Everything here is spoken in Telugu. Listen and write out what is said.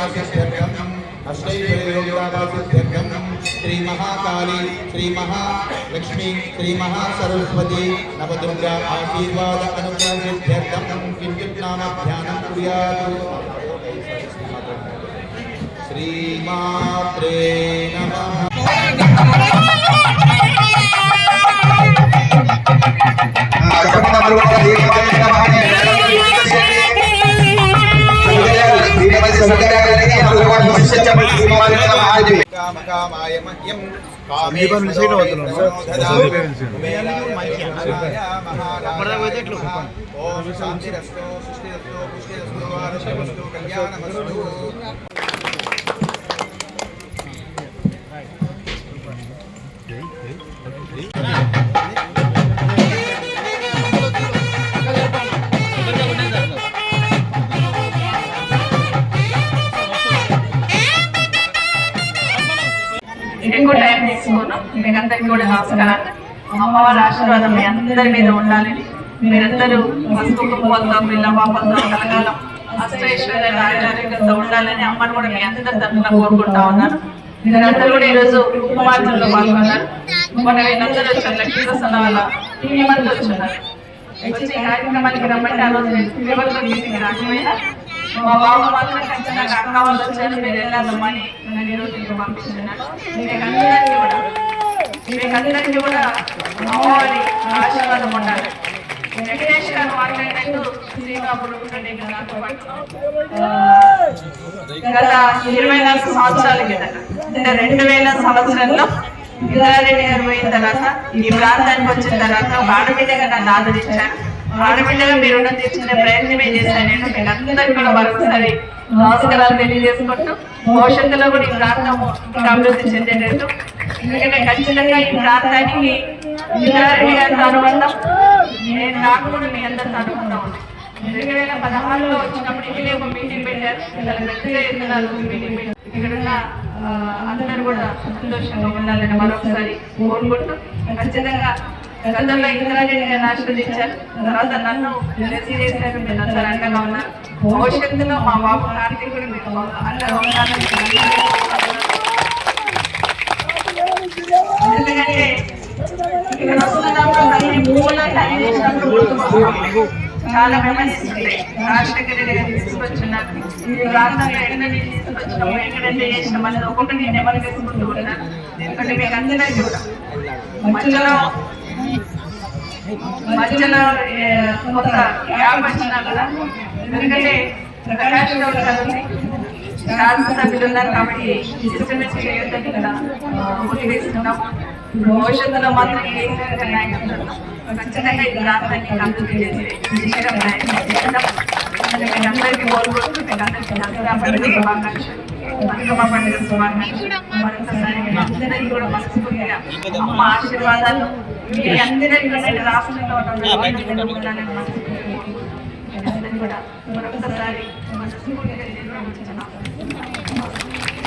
अष्टैवासिद्ध्यर्थम् अष्टैवयोगासिद्ध्यर्थम् श्रीमहाकाली श्रीमहालक्ष्मी श्रीमहासरस्वती नवदुर्गा आशीर्वाद अनुग्रहसिद्ध्यर्थम् किं किं नाम ध्यानं कुर्यात् श्रीमात्रे नमः ఓం శాంతిరస్తు సృష్టిరస్తు పుష్టిరస్తు కళ్యాణమస్తు ఎక్కువ టైం తీసుకోను. మీకు కూడా నమస్కారం అమ్మవారి ఆశీర్వాదం మీ అందరి మీద ఉండాలని మీరందరూ పసుపు కుంకుమలతో పిల్ల పాపలతో కలగాలం. అష్టైశ్వర్య రాజారోగ్యంతో ఉండాలని అమ్మను కూడా మీ అందరి తరఫున కోరుకుంటా ఉన్నాను. మీరందరూ కూడా ఈరోజు కుమార్తెలో పాల్గొన్నారు. మన వీళ్ళందరూ వచ్చారు లక్ష్మీ ప్రసన్న వాళ్ళ టీం అంతా వచ్చున్నారు వచ్చి ఈ కార్యక్రమానికి రమ్మంటే ఆ రోజు నేను రాకపోయినా మా బాబు మాత్రం ఖచ్చితంగా అక్క వాళ్ళు వచ్చారు మీరు వెళ్ళాలమ్మని నన్ను ఈరోజు పంపిస్తున్నాను కూడా మీకు కూడా అమ్మవారి ఆశీర్వాదం ఉండాలి. వెంకటేష్ గారు మాట్లాడినట్టు శ్రీకాకుళం నాతో పాటు. గత ఇరవై నాలుగు సంవత్సరాల కిందట అంటే రెండు వేల సంవత్సరంలో గిరిజారెడ్డి గారు పోయిన తర్వాత ఈ ప్రాంతానికి వచ్చిన తర్వాత బాడ ఆడబిడ్డగా నన్ను ఆదరించారు. ఆడబిడ్డగా మీరు రుణం తీర్చుకునే ప్రయత్నమే చేశాను నేను మీకు అందరికీ కూడా మరొకసారి నమస్కారాలు తెలియజేసుకుంటూ భవిష్యత్తులో కూడా ఈ ప్రాంతం అభివృద్ధి చెందేటట్టు. ఎందుకంటే ఖచ్చితంగా ఈ ప్రాంతానికి గిరిజారెడ్డి గారితో అనుబంధం నేను నాకు కూడా మీ అందరితో అనుబంధం ఉంది. రెండు వేల పదహారులో వచ్చినప్పుడు ఇక్కడే ఒక మీటింగ్ పెట్టారు. చాలా పెద్ద ఎత్తున మీటింగ్ పెట్టారు. ఇక్కడ ఉన్న అందరూ కూడా సంతోషంగా ఉండాలని మరొకసారి కోరుకుంటూ ఖచ్చితంగా గతంలో ఇంద్రారెడ్డి ఆశీర్వదించారు తర్వాత నన్ను ఎలసీ చేశారు. మీరు అండగా ఉన్నారు. భవిష్యత్తులో మా బాబు కార్తీక్ కూడా మీకు అండగా ఉండాలని ఎందుకంటే ఇక్కడ వస్తున్నప్పుడు చేసినప్పుడు చాలా మెమరీస్ ఉంటాయి. రాజశేఖర రెడ్డి గారు తీసుకొచ్చున్నారు ప్రాంతంలో ఎక్కడ తీసుకొచ్చినాము ఎక్కడైతే చేసినాం అనేది ఒక్కొక్కటి నెమరు తీసుకుంటూ ఉన్నాను ఎందుకంటే మీకు అందరికీ కూడా మధ్యలో మధ్యలో ఏ, కొత్త వచ్చినా కదా ఎందుకంటే ప్రకాష్ గౌడ్ శాసనసభ్యులు ఉన్నారు కాబట్టి చేయొద్దని కదా భవిష్యత్తులో మాత్రం ఖచ్చితంగా ఈ ప్రాంతాన్ని అభివృద్ధి దిశగా ప్రయత్నం అందరికీ కోరుకుంటూ అందరికీ బతుకమ్మ పండుగ మరొకసారి కూడా మనస్ఫూర్తిగా అమ్మ ఆశీర్వాదాలు మీ అందరికీ రాష్ట్రంలో మనస్ఫూర్తిగా మరొకసారి మనస్ఫూర్తిగా